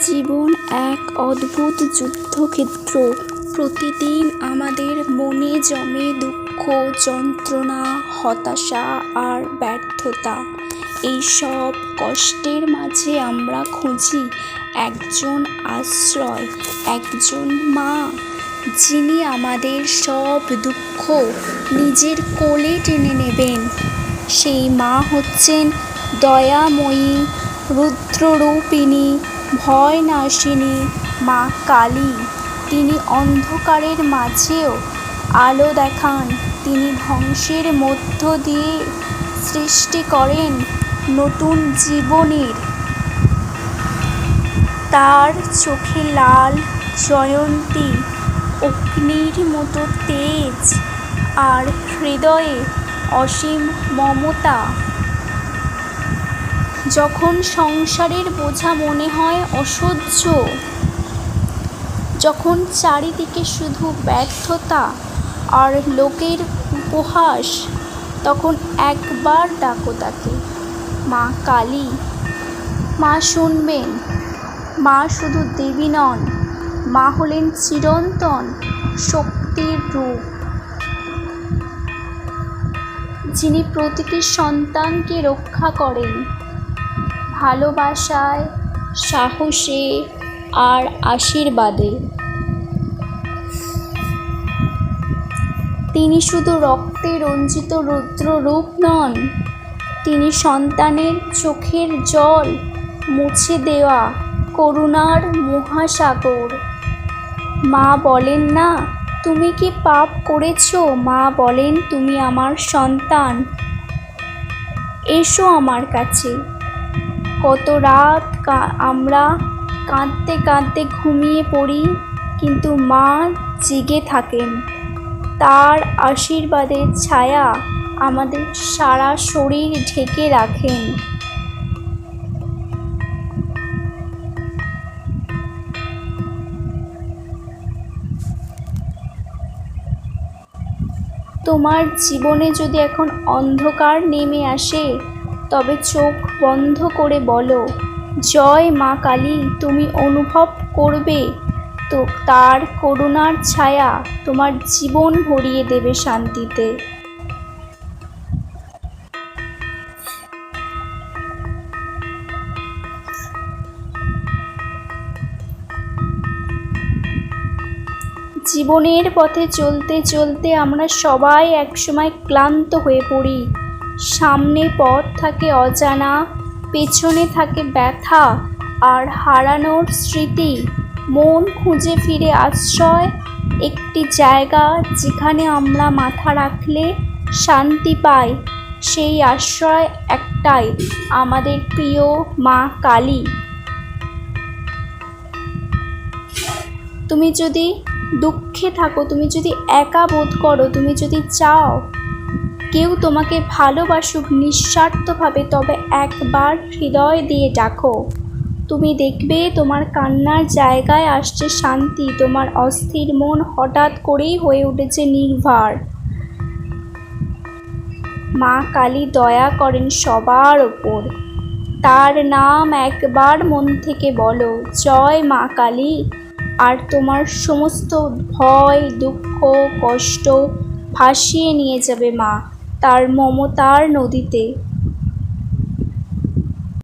জীবন এক অদ্ভুত যুদ্ধক্ষেত্র। প্রতিদিন আমাদের মনে জমে দুঃখ, যন্ত্রণা, হতাশা আর ব্যর্থতা। এইসব কষ্টের মাঝে আমরা খুঁজি একজন আশ্রয়, একজন মা, যিনি আমাদের সব দুঃখ নিজের কোলে টেনে নেবেন। সেই মা হচ্ছেন দয়াময়ী, রুদ্ররূপিণী ভয়নাশিনী মা কালী। তিনি অন্ধকারের মাঝেও আলো দেখান। তিনি ধ্বংসের মধ্য দিয়ে সৃষ্টি করেন নতুন জীবনের। তার চোখে লাল জয়ন্তী, অগ্নির মতো তেজ, আর হৃদয়ে অসীম মমতা। যখন সংসারের বোঝা মনে হয় অসহ্য, যখন চারিদিকে শুধু ব্যর্থতা আর লোকের উপহাস, তখন একবার ডাকো তাকে, মা কালী, মা শুনবেন, মা শুধু দেবী নন, মা হলেন চিরন্তন শক্তির রূপ। যিনি প্রতিটি সন্তানকে রক্ষা করেন ভালোবাসায়, সাহসে আর আশীর্বাদে। তিনি শুধু রক্তে রঞ্জিত রুদ্র রূপ নন, তিনি সন্তানের চোখের জল মুছে দেওয়া করুণার মহাসাগর। মা বলেন, না, তুমি কি পাপ করেছ? মা বলেন, তুমি আমার সন্তান। এসো আমার কাছে। কত রাত আমরা কাঁদতে কাঁদতে ঘুমিয়ে পড়ি, কিন্তু মা জেগে থাকেন। তার আশীর্বাদের ছায়া আমাদের সারা শরীর ঢেকে রাখেন। তোমার জীবনে যদি এখন অন্ধকার নেমে আসে, তবে চোখ বন্ধ করে বলো, জয় মা কালী, তুমি অনুভব করবে। তো তার করুণার ছায়া তোমার জীবন ভরিয়ে দেবে শান্তিতে। জীবনের পথে চলতে চলতে আমরা সবাই একসময় ক্লান্ত হয়ে পড়ি। সামনে পথ থাকে অজানা, পেছনে থাকে ব্যথা আর হারানোর স্মৃতি। মন খুঁজে ফিরে আশ্রয়, একটি জায়গা যেখানে আমরা মাথা রাখলে শান্তি পাই। সেই আশ্রয় একটাই আমাদের প্রিয় মা কালী। তুমি যদি দুঃখে থাকো, তুমি যদি একা বোধ করো, তুমি যদি চাও কেউ তোমাকে ভালোবাসুক নিঃস্বার্থভাবে, তবে একবার হৃদয় দিয়ে ডাকো। তুমি দেখবে তোমার কান্নার জায়গায় আসছে শান্তি, তোমার অস্থির মন হঠাৎ করেই হয়ে উঠেছে নির্ভার। মা কালী দয়া করেন সবার ওপর। তার নাম একবার মন থেকে বলো, জয় মা কালী। আর তোমার সমস্ত ভয়, দুঃখ, কষ্ট ভাসিয়ে নিয়ে যাবে মা। তার মমতার নদীতে।